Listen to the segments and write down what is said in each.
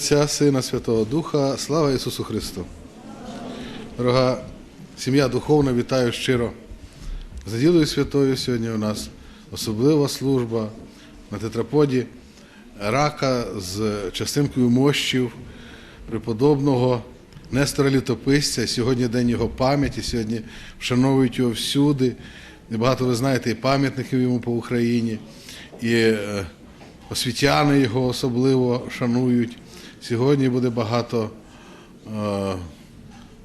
Отця, Сина, Святого Духа, слава Ісусу Христу. Дорога сім'я духовна, вітаю щиро. За ділою святою сьогодні у нас особлива служба на тетраподі рака з частинкою мощів преподобного Нестора Літописця. Сьогодні день його пам'яті, сьогодні вшановують його всюди. І багато ви знаєте і пам'ятників йому по Україні, і е, освітяни його особливо шанують. Сьогодні буде багато, е,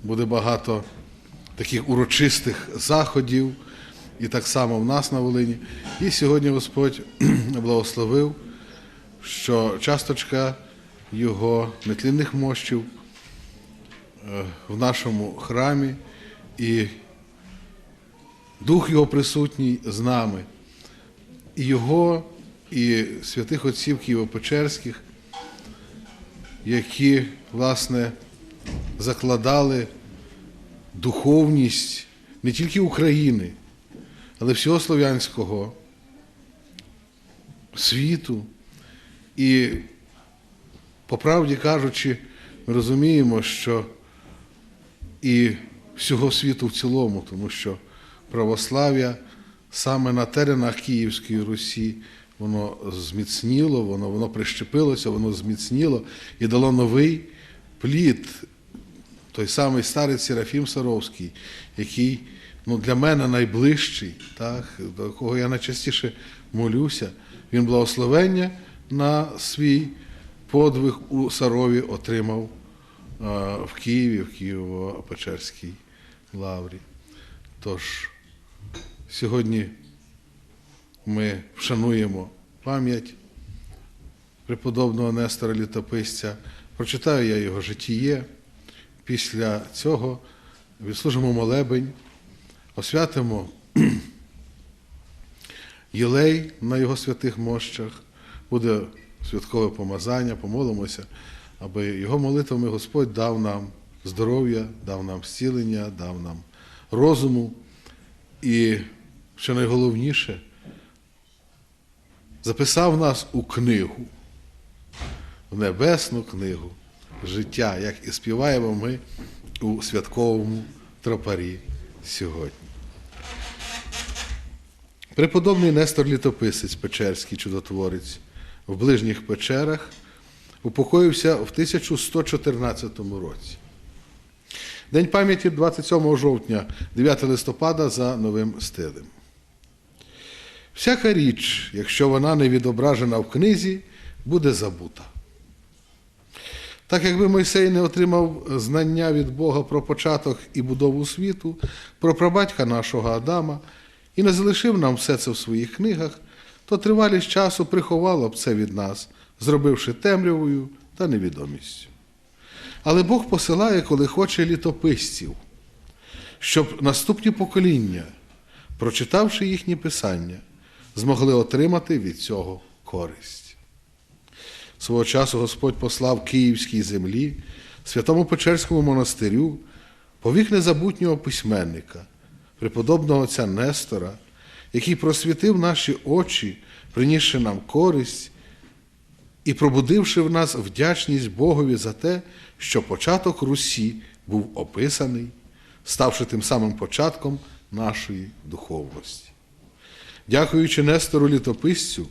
буде багато таких урочистих заходів, і так само в нас на Волині. І сьогодні Господь благословив, що часточка його нетлінних мощів е, в нашому храмі, і Дух Його присутній з нами. І Його, і святих отців Києво-Печерських, які, власне, закладали духовність не тільки України, але всього слов'янського світу. І, по правді кажучи, ми розуміємо, що і всього світу в цілому, тому що православ'я саме на теренах Київської Русі воно зміцніло, воно, воно прищепилося, воно зміцніло і дало новий плід, той самий старець Серафім Саровський, який ну, для мене найближчий, так, до кого я найчастіше молюся, він благословення на свій подвиг у Сарові отримав в Києві, в Києво-Печерській лаврі. Тож сьогодні ми вшануємо пам'ять преподобного Нестора Літописця. Прочитаю я його житіє. Після цього відслужимо молебень, освятимо єлей на його святих мощах, буде святкове помазання, помолимося, аби його молитвами Господь дав нам здоров'я, дав нам зцілення, дав нам розуму. І, що найголовніше, записав нас у книгу, в небесну книгу життя, як і співаємо ми у святковому тропарі сьогодні. Преподобний Нестор Літописець, Печерський чудотворець, в ближніх печерах упокоївся в 1114 році. День пам'яті 27 жовтня, 9 листопада за новим стилем. Всяка річ, якщо вона не відображена в книзі, буде забута. Так якби Мойсей не отримав знання від Бога про початок і будову світу, про прабатька нашого Адама, і не залишив нам все це в своїх книгах, то тривалість часу приховало б це від нас, зробивши темрявою та невідомістю. Але Бог посилає, коли хоче літописців, щоб наступні покоління, прочитавши їхні писання, змогли отримати від цього користь. Свого часу Господь послав Київській землі, святому Печерському монастирю, повік незабутнього письменника, преподобного отця Нестора, який просвітив наші очі, принісши нам користь і пробудивши в нас вдячність Богові за те, що початок Русі був описаний, ставши тим самим початком нашої духовності. Дякуючи Нестору літописцю,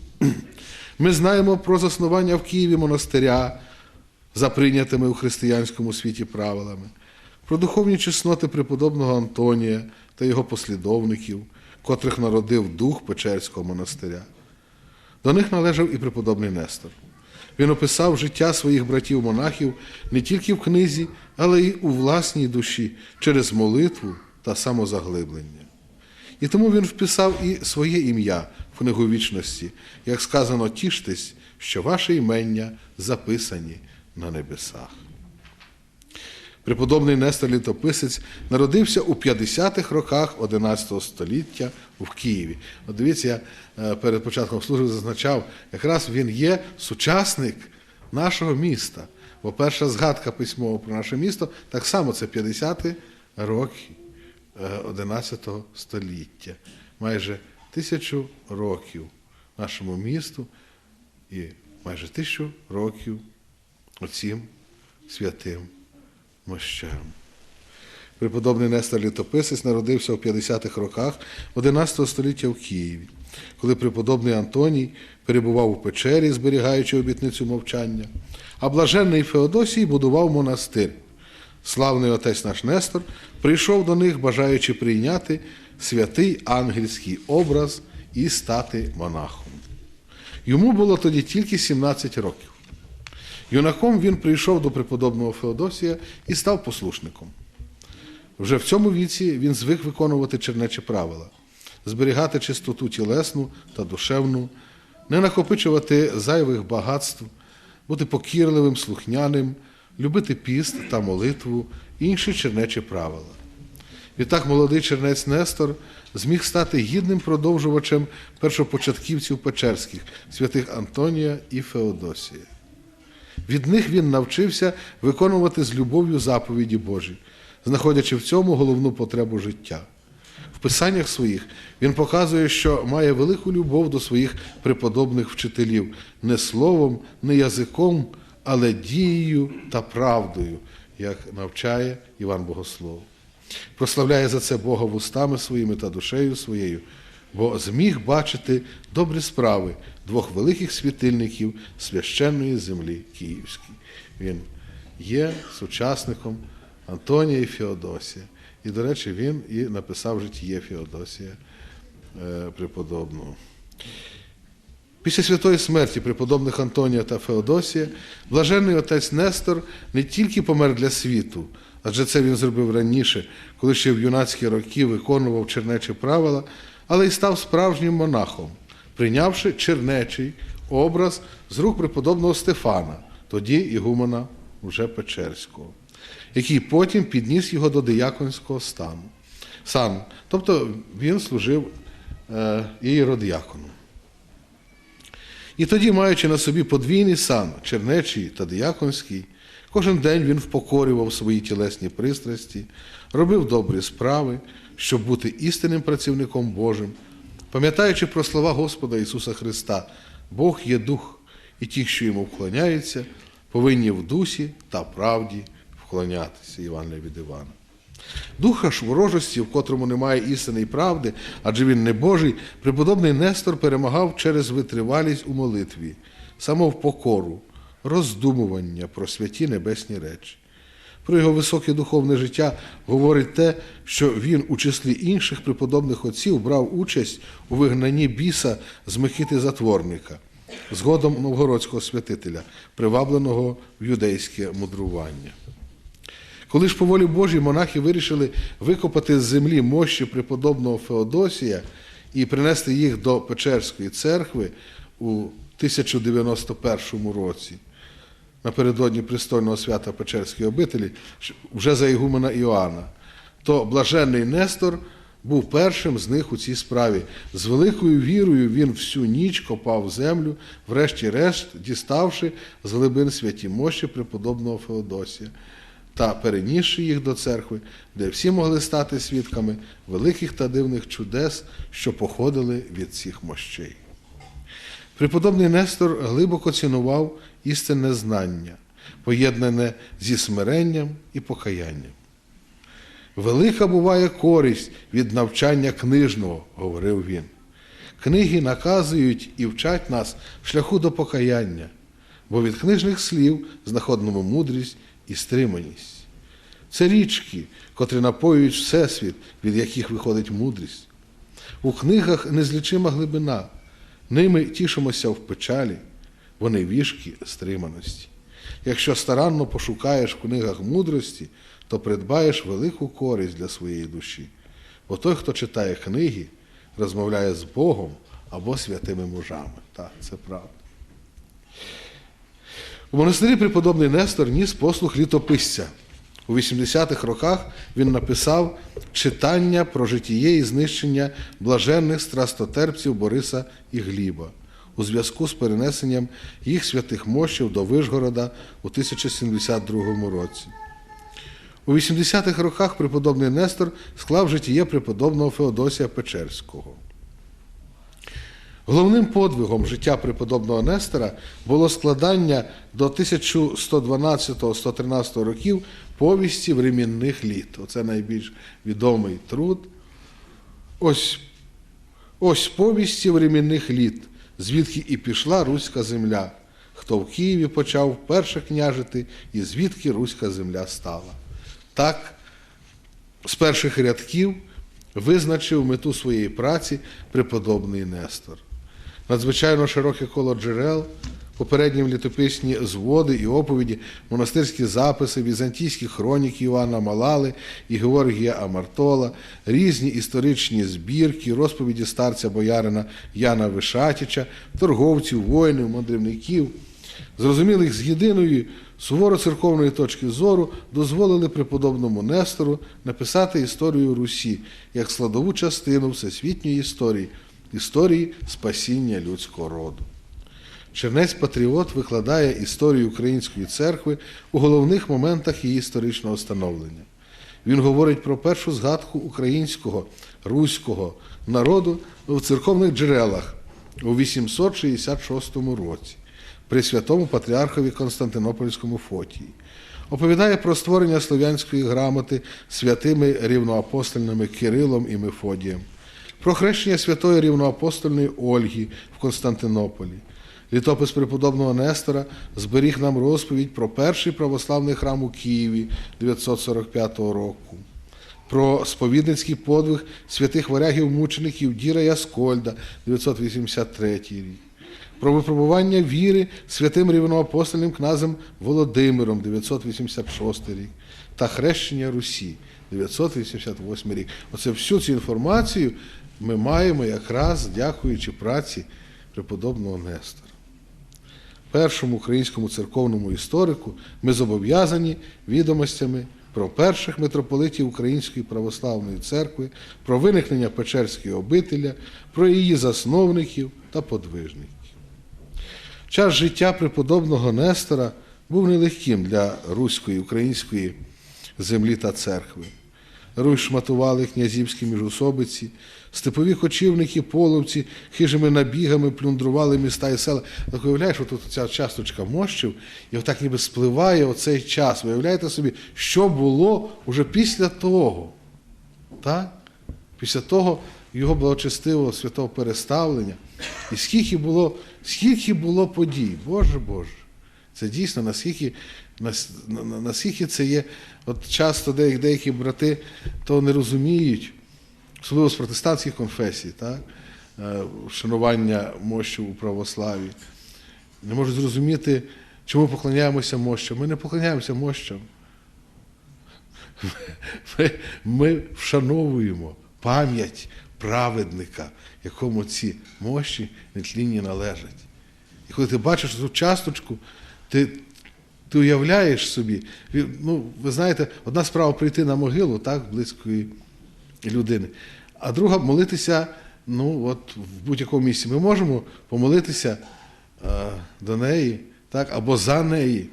ми знаємо про заснування в Києві монастиря за прийнятими у християнському світі правилами, про духовні чесноти преподобного Антонія та його послідовників, котрих народив дух Печерського монастиря. До них належав і преподобний Нестор. Він описав життя своїх братів-монахів не тільки в книзі, але й у власній душі через молитву та самозаглиблення. І тому він вписав і своє ім'я в книгу вічності, як сказано, тіштесь, що ваше імення записані на небесах. Преподобний Нестор Літописець народився у 50-х роках 11 століття в Києві. От дивіться, я е, перед початком служби зазначав, якраз він є сучасник нашого міста. Бо перша згадка письмова про наше місто так само це 50-ті роки 11 століття. Майже тисячу років нашому місту і майже тисячу років оцім святим мощам. Преподобний Нестор Літописець народився в 50-х роках 11 століття в Києві, коли преподобний Антоній перебував у печері, зберігаючи обітницю мовчання, а блаженний Феодосій будував монастир. Славний отець наш Нестор прийшов до них, бажаючи прийняти святий ангельський образ і стати монахом. Йому було тоді тільки 17 років. Юнаком він прийшов до преподобного Феодосія і став послушником. Вже в цьому віці він звик виконувати чернечі правила, зберігати чистоту тілесну та душевну, не накопичувати зайвих багатств, бути покірливим, слухняним, любити піст та молитву, інші чернечі правила. Відтак молодий чернець Нестор зміг стати гідним продовжувачем першопочатківців Печерських, святих Антонія і Феодосія. Від них він навчився виконувати з любов'ю заповіді Божі, знаходячи в цьому головну потребу життя. В писаннях своїх він показує, що має велику любов до своїх преподобних вчителів не словом, не язиком, але дією та правдою, як навчає Іван Богослов. Прославляє за це Бога вустами своїми та душею своєю, бо зміг бачити добрі справи двох великих світильників священної землі Київської. Він є сучасником Антонія і Феодосія. І, до речі, він і написав житіє Феодосія е, преподобного. Після святої смерті преподобних Антонія та Феодосія, блаженний отець Нестор не тільки помер для світу, адже це він зробив раніше, коли ще в юнацькі роки виконував чернечі правила, але й став справжнім монахом, прийнявши чернечий образ з рук преподобного Стефана, тоді ігумена уже Печерського, який потім підніс його до дияконського стану. Сан, тобто він служив е, ієродіаконом. І тоді, маючи на собі подвійний сан, чернечий та дияконський, кожен день він впокорював свої тілесні пристрасті, робив добрі справи, щоб бути істинним працівником Божим, пам'ятаючи про слова Господа Ісуса Христа, Бог є дух, і ті, що йому вклоняються, повинні в дусі та правді вклонятися. Івана від Івана. Духа ж ворожості, в котрому немає істини і правди, адже він не Божий, преподобний Нестор перемагав через витривалість у молитві, самовпокору, роздумування про святі небесні речі. Про його високе духовне життя говорить те, що він у числі інших преподобних отців брав участь у вигнанні біса з Микити Затворника, згодом новгородського святителя, привабленого в юдейське мудрування. Коли ж по волі Божій монахи вирішили викопати з землі мощі преподобного Феодосія і принести їх до Печерської церкви у 1091 році, напередодні престольного свята Печерської обителі, вже за Ігумена Іоанна, то блаженний Нестор був першим з них у цій справі. З великою вірою він всю ніч копав землю, врешті-решт діставши з глибин святі мощі преподобного Феодосія та перенісши їх до церкви, де всі могли стати свідками великих та дивних чудес, що походили від цих мощей. Преподобний Нестор глибоко цінував істинне знання, поєднане зі смиренням і покаянням. Велика буває користь від навчання книжного, говорив він. Книги наказують і вчать нас шляху до покаяння, бо від книжних слів знаходимо мудрість і стриманість. Це річки, котрі напоюють всесвіт, від яких виходить мудрість. У книгах незлічима глибина, ними тішимося в печалі, вони вішки стриманості. Якщо старанно пошукаєш в книгах мудрості, то придбаєш велику користь для своєї душі. Бо той, хто читає книги, розмовляє з Богом або святими мужами. Так, це правда. У монастирі преподобний Нестор ніс послуг літописця. У 80-х роках він написав читання про житіє і знищення блаженних страстотерпців Бориса і Гліба у зв'язку з перенесенням їх святих мощів до Вишгорода у 1072 році. У 80-х роках преподобний Нестор склав житіє преподобного Феодосія Печерського. Головним подвигом життя преподобного Нестора було складання до 1112-113 років повісті времінних літ. Оце найбільш відомий труд. Ось, ось повісті времінних літ, звідки і пішла руська земля. Хто в Києві почав вперше княжити, і звідки руська земля стала. Так, з перших рядків визначив мету своєї праці преподобний Нестор. Надзвичайно широке коло джерел, попередні літописні зводи і оповіді, монастирські записи, візантійські хроніки Івана Малали і Георгія Амартола, різні історичні збірки, розповіді старця боярина Яна Вишатіча, торговців, воїнів, мандрівників, зрозумілих з єдиної суворо церковної точки зору, дозволили преподобному Нестору написати історію Русі як складову частину всесвітньої історії, історії спасіння людського роду. Чернець Патріот викладає історію Української церкви у головних моментах її історичного становлення. Він говорить про першу згадку українського руського народу в церковних джерелах у 866 році при святому патріархові Константинопольському Фотії. Оповідає про створення слов'янської грамоти святими рівноапостольними Кирилом і Мефодієм, про хрещення святої рівноапостольної Ольги в Константинополі. Літопис преподобного Нестора зберіг нам розповідь про перший православний храм у Києві 945 року, про сповідницький подвиг святих варягів-мучеників Діра Яскольда 983 рік, про випробування віри святим рівноапостольним князем Володимиром 986 рік та хрещення Русі 988 рік. Оце всю цю інформацію ми маємо якраз дякуючи праці преподобного Нестора. Першому українському церковному історику ми зобов'язані відомостями про перших митрополитів Української православної церкви, про виникнення Печерської обителя, про її засновників та подвижників. Час життя преподобного Нестора був нелегким для руської української землі та церкви. Русь шматували князівські міжусобиці, степові кочівники, половці, хижими набігами плюндрували міста і села. Так уявляєш, тут ця часточка мощів, і отак ніби спливає оцей час. Виявляєте собі, що було вже після того. Так? Після того його благочестивого святого переставлення. І скільки було, скільки було подій, Боже Боже. Це дійсно, наскільки, нас- на- на- наскільки це є. От часто деякі брати то не розуміють, особливо з протестантських конфесій, так? е, вшанування мощів у православі. Не можуть зрозуміти, чому поклоняємося мощам. Ми не поклоняємося мощам. Ми, ми вшановуємо пам'ять праведника, якому ці мощі нетлінні належать. І коли ти бачиш цю часточку, ти, ти уявляєш собі, ну, ви знаєте, одна справа прийти на могилу так, близької людини, а друга молитися ну, от, в будь-якому місці. Ми можемо помолитися е, до неї так, або за неї,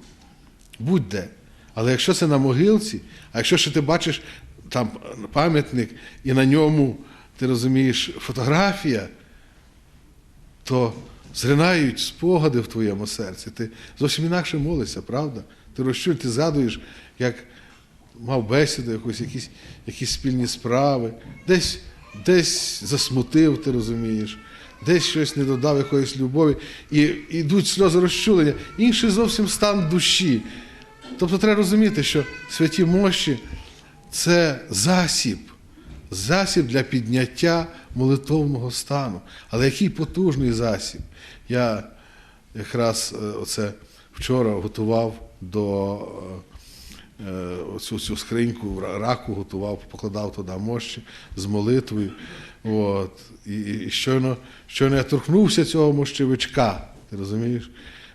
будь-де. Але якщо це на могилці, а якщо ще ти бачиш там пам'ятник і на ньому, ти розумієш, фотографія, то зринають спогади в твоєму серці. Ти зовсім інакше молишся, правда? Ти розчуєш, ти згадуєш, як мав бесіду, якусь, якісь, якісь спільні справи, десь, десь засмутив, ти розумієш, десь щось не додав якоїсь любові, і йдуть сльози розчулення. Інший зовсім стан душі. Тобто треба розуміти, що святі мощі це засіб, засіб для підняття молитовного стану. Але який потужний засіб. Я якраз е, оце вчора готував до е, оцю цю скриньку раку, готував, покладав туди мощі з молитвою. От. І, і щойно, щойно я торкнувся цього мощевичка, ти розумієш?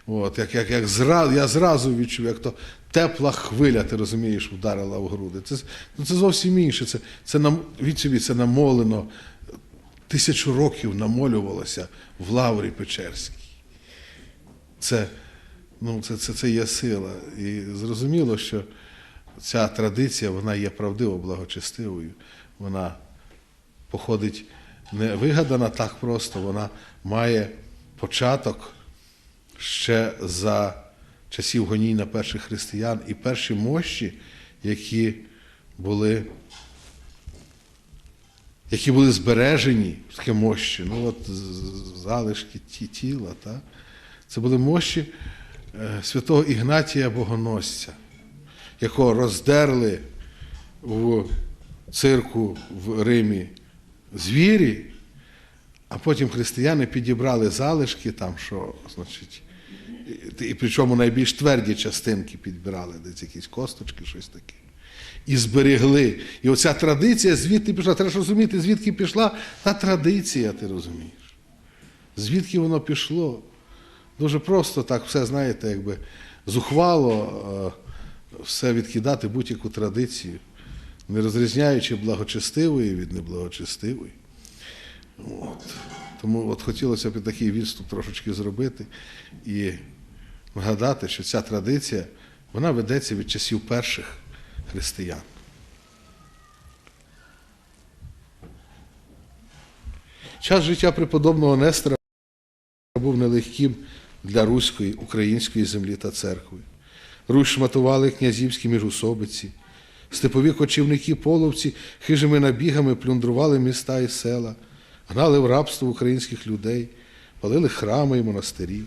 От, як, як, як зра, я зразу відчув, як то тепла хвиля, ти розумієш, вдарила в груди. Це, ну, це зовсім інше. Це, це нам, від собі, це намолено, тисячу років намолювалося в Лаврі Печерській. Це, ну, це, це, це є сила. І зрозуміло, що ця традиція вона є правдиво благочестивою. Вона походить не вигадана так просто, вона має початок ще за часів гоній на перших християн і перші мощі, які були, які були збережені, таке мощі, ну от залишки ті, тіла, так? це були мощі е, святого Ігнатія Богоносця, якого роздерли в цирку в Римі звірі, а потім християни підібрали залишки, там, що, значить, і, причому найбільш тверді частинки підбирали, десь якісь косточки, щось таке. І зберегли. І оця традиція звідти пішла. Треба ж розуміти, звідки пішла та традиція, ти розумієш. Звідки воно пішло? Дуже просто так все, знаєте, якби зухвало е, все відкидати будь-яку традицію, не розрізняючи благочестивої від неблагочестивої. От. Тому от хотілося б такий відступ трошечки зробити і нагадати, що ця традиція вона ведеться від часів перших християн. Час життя преподобного Нестора був нелегким для руської, української землі та церкви. Русь шматували князівські міжусобиці, степові кочівники половці хижими набігами плюндрували міста і села, гнали в рабство українських людей, палили храми і монастирі.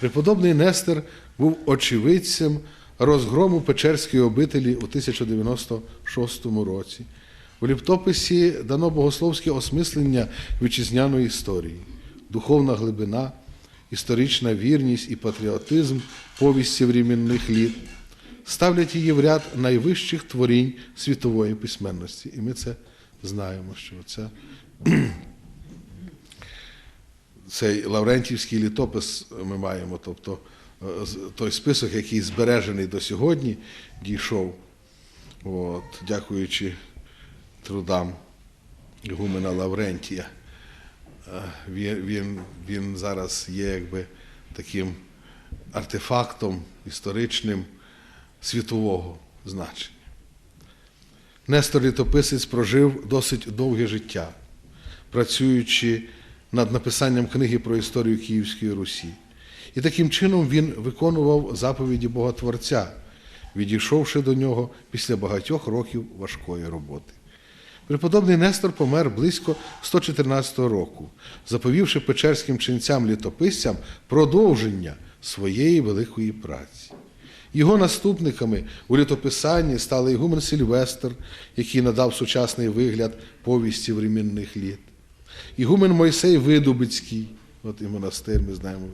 Преподобний Нестер був очевидцем розгрому Печерської обителі у 1096 році. У ліптописі дано богословське осмислення вітчизняної історії, духовна глибина, історична вірність і патріотизм повісті временних літ ставлять її в ряд найвищих творінь світової письменності. І ми це знаємо, що ця цей Лаврентівський літопис ми маємо, тобто е, той список, який збережений до сьогодні, дійшов, от, дякуючи трудам Гумена Лаврентія. Е, Він, він, зараз є якби таким артефактом історичним світового значення. Нестор Літописець прожив досить довге життя, працюючи над написанням книги про історію Київської Русі. І таким чином він виконував заповіді Боготворця, відійшовши до нього після багатьох років важкої роботи. Преподобний Нестор помер близько 114 року, заповівши печерським ченцям-літописцям продовження своєї великої праці. Його наступниками у літописанні стали Ігумен Сильвестр, який надав сучасний вигляд повісті времінних літ. Ігумен Мойсей Видубицький, от і монастир ми знаємо,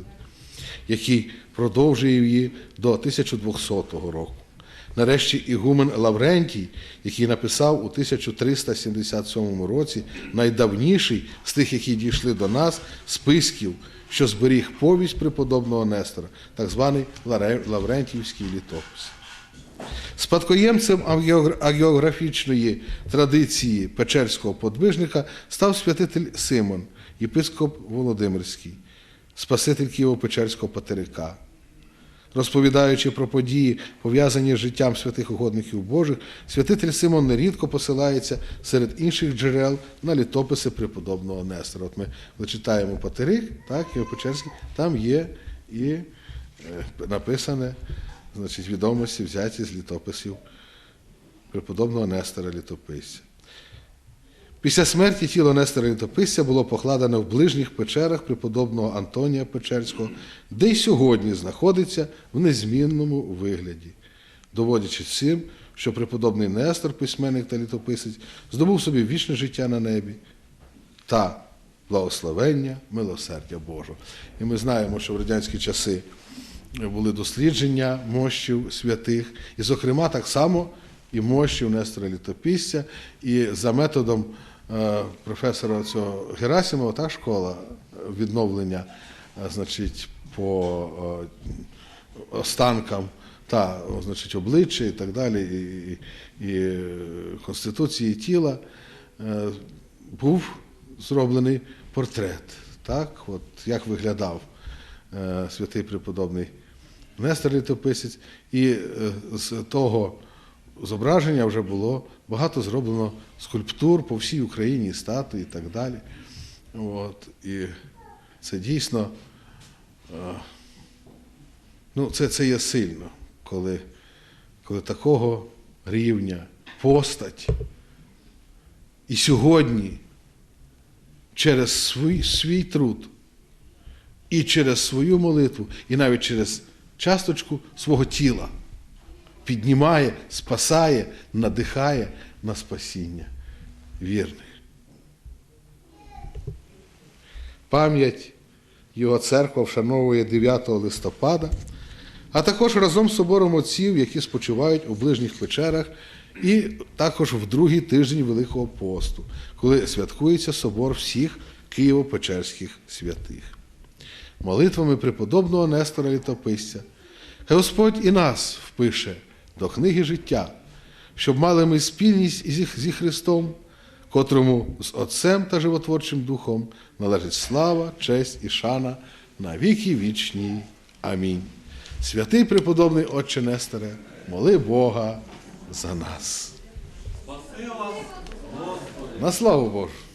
який продовжує її до 1200 року. Нарешті Ігумен Лаврентій, який написав у 1377 році найдавніший з тих, які дійшли до нас, списків, що зберіг повість преподобного Нестора, так званий Лаврентівський літопис. Спадкоємцем агіографічної традиції печерського подвижника став святитель Симон, єпископ Володимирський, спаситель Києво-Печерського патерика. Розповідаючи про події, пов'язані з життям святих угодників Божих, святитель Симон нерідко посилається серед інших джерел на літописи преподобного Нестора. От ми коли читаємо Патерик, так, Києво-Печерський, там є і е, написане значить, відомості, взяті з літописів преподобного Нестора Літописця. Після смерті тіло Нестора Літописця було покладено в ближніх печерах преподобного Антонія Печерського, де й сьогодні знаходиться в незмінному вигляді, доводячи цим, що преподобний Нестор, письменник та літописець, здобув собі вічне життя на небі та благословення милосердя Божого. І ми знаємо, що в радянські часи були дослідження мощів святих, і, зокрема, так само і мощів Нестора Літописця, і за методом професора цього Герасимова, та школа е, відновлення, е, значить, по е, останкам та значить, обличчя і так далі, і, і, е, конституції тіла, е, був зроблений портрет, так, от, як виглядав е, святий преподобний Нестор Літописець, і е, з того зображення вже було багато зроблено скульптур по всій Україні, статуї і так далі. От, і це дійсно е, ну, це, це є сильно, коли, коли такого рівня постать і сьогодні через свій, свій труд і через свою молитву, і навіть через часточку свого тіла піднімає, спасає, надихає на спасіння вірних. Пам'ять його церква вшановує 9 листопада, а також разом з собором отців, які спочивають у ближніх печерах, і також в другий тиждень Великого посту, коли святкується собор всіх Києво-Печерських святих. Молитвами преподобного Нестора Літописця. Господь і нас впише до книги життя, щоб мали ми спільність зі, зі Христом, котрому з Отцем та животворчим Духом належить слава, честь і шана на віки вічні. Амінь. Святий преподобний Отче Несторе, моли Бога за нас. На славу Божу!